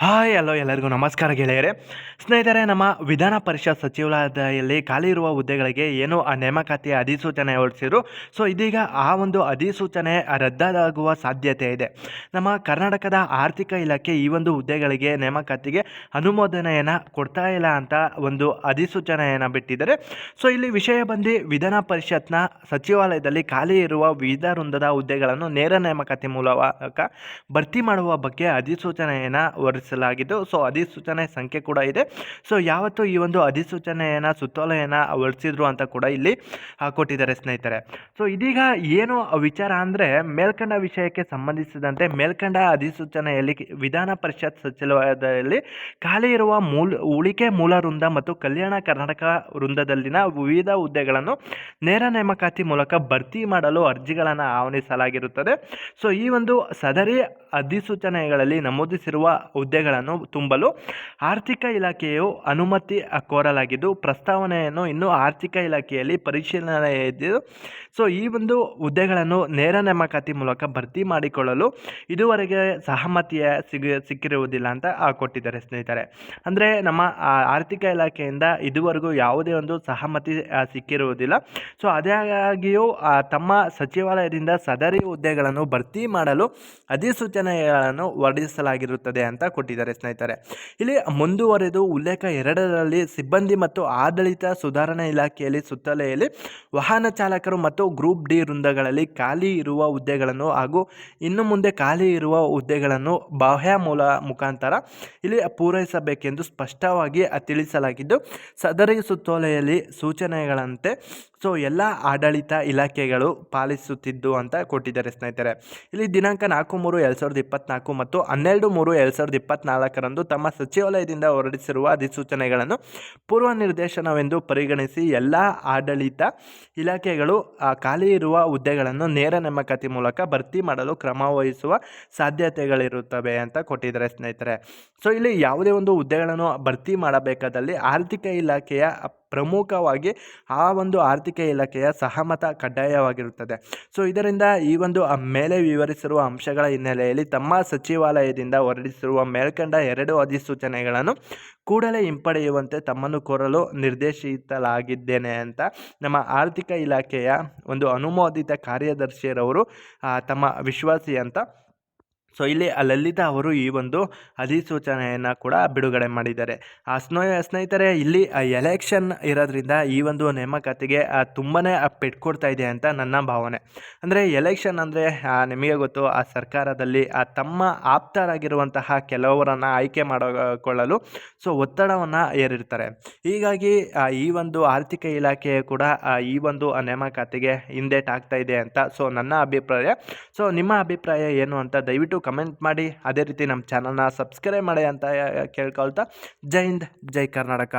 Hi, hello ಎಲ್ಲರಿಗೂ ನಮಸ್ಕಾರ ಗೆಳೆಯರೆ. ಸ್ನೇಹಿತರೆ, ನಮ್ಮ ವಿಧಾನ ಪರಿಷತ್ ಸಚಿವಾಲಯದಲ್ಲಿ ಖಾಲಿ ಇರುವ ಹುದ್ದೆಗಳಿಗೆ ಏನು ಆ ನೇಮಕಾತಿ ಅಧಿಸೂಚನೆ ಹೊರಡಿಸಿದ್ರು. ಸೊ, ಇದೀಗ ಆ ಒಂದು ಅಧಿಸೂಚನೆ ರದ್ದಾಗುವ ಸಾಧ್ಯತೆ ಇದೆ. ನಮ್ಮ ಕರ್ನಾಟಕದ ಆರ್ಥಿಕ ಇಲಾಖೆ ಈ ಒಂದು ಹುದ್ದೆಗಳಿಗೆ ನೇಮಕಾತಿಗೆ ಅನುಮೋದನೆಯನ್ನು ಕೊಡ್ತಾ ಇಲ್ಲ ಅಂತ ಒಂದು ಅಧಿಸೂಚನೆಯನ್ನು ಬಿಟ್ಟಿದ್ದಾರೆ. ಸೊ, ಇಲ್ಲಿ ವಿಷಯ ಬಂದು ವಿಧಾನ ಪರಿಷತ್ನ ಸಚಿವಾಲಯದಲ್ಲಿ ಖಾಲಿ ಇರುವ ವಿವಿಧ ವೃಂದದ ಹುದ್ದೆಗಳನ್ನು ನೇರ ನೇಮಕಾತಿ ಮೂಲಕ ಭರ್ತಿ ಮಾಡುವ ಬಗ್ಗೆ ಅಧಿಸೂಚನೆಯನ್ನು ಹೊರಡಿಸಿ ಹೊರಡಿಸಲಾಗಿದ್ದು ಸೊ ಅಧಿಸೂಚನೆ ಸಂಖ್ಯೆ ಕೂಡ ಇದೆ. ಸೊ ಯಾವತ್ತು ಈ ಒಂದು ಅಧಿಸೂಚನೆಯನ್ನು, ಸುತ್ತೋಲೆಯನ್ನು ಹೊರಡಿಸಿದ್ರು ಅಂತ ಕೂಡ ಇಲ್ಲಿ ಕೊಟ್ಟಿದ್ದಾರೆ ಸ್ನೇಹಿತರೆ. ಸೊ ಇದೀಗ ಏನು ವಿಚಾರ ಅಂದರೆ, ಮೇಲ್ಕಂಡ ವಿಷಯಕ್ಕೆ ಸಂಬಂಧಿಸಿದಂತೆ ಮೇಲ್ಕಂಡ ಅಧಿಸೂಚನೆಯಲ್ಲಿ ವಿಧಾನ ಪರಿಷತ್ ಸಚಿವಾಲಯದಲ್ಲಿ ಖಾಲಿ ಇರುವ ಮೂಲ, ಉಳಿಕೆ ಮೂಲ ವೃಂದ ಮತ್ತು ಕಲ್ಯಾಣ ಕರ್ನಾಟಕ ವೃಂದದಲ್ಲಿನ ವಿವಿಧ ಹುದ್ದೆಗಳನ್ನು ನೇರ ನೇಮಕಾತಿ ಮೂಲಕ ಭರ್ತಿ ಮಾಡಲು ಅರ್ಜಿಗಳನ್ನು ಆಹ್ವಾನಿಸಲಾಗಿರುತ್ತದೆ. ಸೊ ಈ ಒಂದು ಸದರಿ ಅಧಿಸೂಚನೆಗಳಲ್ಲಿ ನಮೂದಿಸಿರುವ ಹುದ್ದೆಗಳನ್ನು ತುಂಬಲು ಆರ್ಥಿಕ ಇಲಾಖೆಯು ಅನುಮತಿ ಕೋರಲಾಗಿದ್ದು, ಪ್ರಸ್ತಾವನೆಯನ್ನು ಇನ್ನೂ ಆರ್ಥಿಕ ಇಲಾಖೆಯಲ್ಲಿ ಪರಿಶೀಲನೆ ಇದ್ದು ಸೊ, ಈ ಒಂದು ಹುದ್ದೆಗಳನ್ನು ನೇರ ನೇಮಕಾತಿ ಮೂಲಕ ಭರ್ತಿ ಮಾಡಿಕೊಳ್ಳಲು ಇದುವರೆಗೆ ಸಹಮತಿಯ ಸಿಕ್ಕಿರುವುದಿಲ್ಲ ಅಂತ ಕೊಟ್ಟಿದ್ದಾರೆ ಸ್ನೇಹಿತರೆ. ಅಂದರೆ ನಮ್ಮ ಆರ್ಥಿಕ ಇಲಾಖೆಯಿಂದ ಇದುವರೆಗೂ ಯಾವುದೇ ಒಂದು ಸಹಮತಿ ಸಿಕ್ಕಿರುವುದಿಲ್ಲ. ಸೊ ಅದಾಗಿಯೂ ತಮ್ಮ ಸಚಿವಾಲಯದಿಂದ ಸದರಿ ಹುದ್ದೆಗಳನ್ನು ಭರ್ತಿ ಮಾಡಲು ಅಧಿಸೂಚನೆಗಳನ್ನು ಹೊರಡಿಸಲಾಗಿರುತ್ತದೆ ಅಂತ ಕೊಟ್ಟಿದ್ದಾರೆ. ಸ್ನೇಹಿತರೆ. ಇಲ್ಲಿ ಮುಂದುವರೆದು ಉಲ್ಲೇಖ ಎರಡರಲ್ಲಿ ಸಿಬ್ಬಂದಿ ಮತ್ತು ಆಡಳಿತ ಸುಧಾರಣಾ ಇಲಾಖೆಯಲ್ಲಿ ಸುತ್ತಲೆಯಲ್ಲಿ ವಾಹನ ಚಾಲಕರು ಮತ್ತು ಗ್ರೂಪ್ ಡಿ ವೃಂದಗಳಲ್ಲಿ ಖಾಲಿ ಇರುವ ಹುದ್ದೆಗಳನ್ನು ಹಾಗೂ ಇನ್ನು ಮುಂದೆ ಖಾಲಿ ಇರುವ ಹುದ್ದೆಗಳನ್ನು ಬಾಹ್ಯ ಮೂಲ ಮುಖಾಂತರ ಇಲ್ಲಿ ಪೂರೈಸಬೇಕೆಂದು ಸ್ಪಷ್ಟವಾಗಿ ತಿಳಿಸಲಾಗಿದ್ದು, ಸದರಿ ಸುತ್ತೋಲೆಯಲ್ಲಿ ಸೂಚನೆಗಳಂತೆ ಸೊ ಎಲ್ಲ ಆಡಳಿತ ಇಲಾಖೆಗಳು ಪಾಲಿಸುತ್ತಿದ್ದು ಅಂತ ಕೊಟ್ಟಿದ್ದಾರೆ ಸ್ನೇಹಿತರೆ. ಇಲ್ಲಿ ದಿನಾಂಕ ನಾಲ್ಕು ಮೂರು ಎರಡು ಸಾವಿರದ ಇಪ್ಪತ್ನಾಲ್ಕು ಮತ್ತು ಹನ್ನೆರಡು ಮೂರು ಎರಡು ಸಾವಿರದ ಇಪ್ಪತ್ನಾಲ್ಕರಂದು ತಮ್ಮ ಸಚಿವಾಲಯದಿಂದ ಹೊರಡಿಸಿರುವ ಅಧಿಸೂಚನೆಗಳನ್ನು ಪೂರ್ವ ನಿರ್ದೇಶನವೆಂದು ಪರಿಗಣಿಸಿ ಎಲ್ಲ ಆಡಳಿತ ಇಲಾಖೆಗಳು ಖಾಲಿ ಇರುವ ಹುದ್ದೆಗಳನ್ನು ನೇರ ನೇಮಕಾತಿ ಮೂಲಕ ಭರ್ತಿ ಮಾಡಲು ಕ್ರಮ ವಹಿಸುವ ಸಾಧ್ಯತೆಗಳಿರುತ್ತವೆ ಅಂತ ಕೊಟ್ಟಿದ್ದಾರೆ ಸ್ನೇಹಿತರೆ. ಸೊ ಇಲ್ಲಿ ಯಾವುದೇ ಒಂದು ಹುದ್ದೆಗಳನ್ನು ಭರ್ತಿ ಮಾಡಬೇಕಾದಲ್ಲಿ ಆರ್ಥಿಕ ಇಲಾಖೆಯ ಪ್ರಮುಖವಾಗಿ ಆ ಒಂದು ಆರ್ಥಿಕ ಇಲಾಖೆಯ ಸಹಮತ ಕಡ್ಡಾಯವಾಗಿರುತ್ತದೆ. ಸೊ ಇದರಿಂದ ಈ ಒಂದು ಮೇಲೆ ವಿವರಿಸಿರುವ ಅಂಶಗಳ ಹಿನ್ನೆಲೆಯಲ್ಲಿ ತಮ್ಮ ಸಚಿವಾಲಯದಿಂದ ಹೊರಡಿಸಿರುವ ಮೇಲ್ಕಂಡ ಎರಡು ಅಧಿಸೂಚನೆಗಳನ್ನು ಕೂಡಲೇ ಹಿಂಪಡೆಯುವಂತೆ ತಮ್ಮನ್ನು ಕೋರಲು ನಿರ್ದೇಶಿಸಲಾಗಿದ್ದೇನೆ ಅಂತ ನಮ್ಮ ಆರ್ಥಿಕ ಇಲಾಖೆಯ ಒಂದು ಅನುಮೋದಿತ ಕಾರ್ಯದರ್ಶಿಯರವರು ತಮ್ಮ ವಿಶ್ವಾಸಿ ಅಂತ ಸೊ, ಇಲ್ಲಿ ಲಲಿತಾ ಅವರು ಈ ಒಂದು ಅಧಿಸೂಚನೆಯನ್ನು ಕೂಡ ಬಿಡುಗಡೆ ಮಾಡಿದ್ದಾರೆ. ಆ ಸ್ನೋ, ಸ್ನೇಹಿತರೆ, ಇಲ್ಲಿ ಎಲೆಕ್ಷನ್ ಇರೋದ್ರಿಂದ ಈ ಒಂದು ನೇಮಕಾತಿಗೆ ತುಂಬಾ ಪೆಟ್ಕೊಡ್ತಾ ಇದೆ ಅಂತ ನನ್ನ ಭಾವನೆ. ಅಂದರೆ ಎಲೆಕ್ಷನ್ ಅಂದರೆ ನಿಮಗೆ ಗೊತ್ತು, ಆ ಸರ್ಕಾರದಲ್ಲಿ, ಆ, ತಮ್ಮ ಆಪ್ತರಾಗಿರುವಂತಹ ಕೆಲವರನ್ನು ಆಯ್ಕೆ ಮಾಡಿಕೊಳ್ಳಲು, ಸೊ, ಒತ್ತಡವನ್ನು ಏರಿರ್ತಾರೆ. ಹೀಗಾಗಿ ಈ ಒಂದು ಆರ್ಥಿಕ ಇಲಾಖೆ ಕೂಡ ಈ ಒಂದು ನೇಮಕಾತಿಗೆ ಹಿಂದೇಟ್ ಆಗ್ತಾ ಇದೆ ಅಂತ, ಸೊ, ನನ್ನ ಅಭಿಪ್ರಾಯ. ಸೊ, ನಿಮ್ಮ ಅಭಿಪ್ರಾಯ ಏನು ಅಂತ ದಯವಿಟ್ಟು ಕಮೆಂಟ್ ಮಾಡಿ. ಅದೇ ರೀತಿ ನಮ್ಮ ಚಾನಲ್ನ ಸಬ್ಸ್ಕ್ರೈಬ್ ಮಾಡಿ ಅಂತ ಕೇಳ್ಕೊಳ್ತಾ. ಜೈ ಹಿಂದ್, ಜೈ ಕರ್ನಾಟಕ.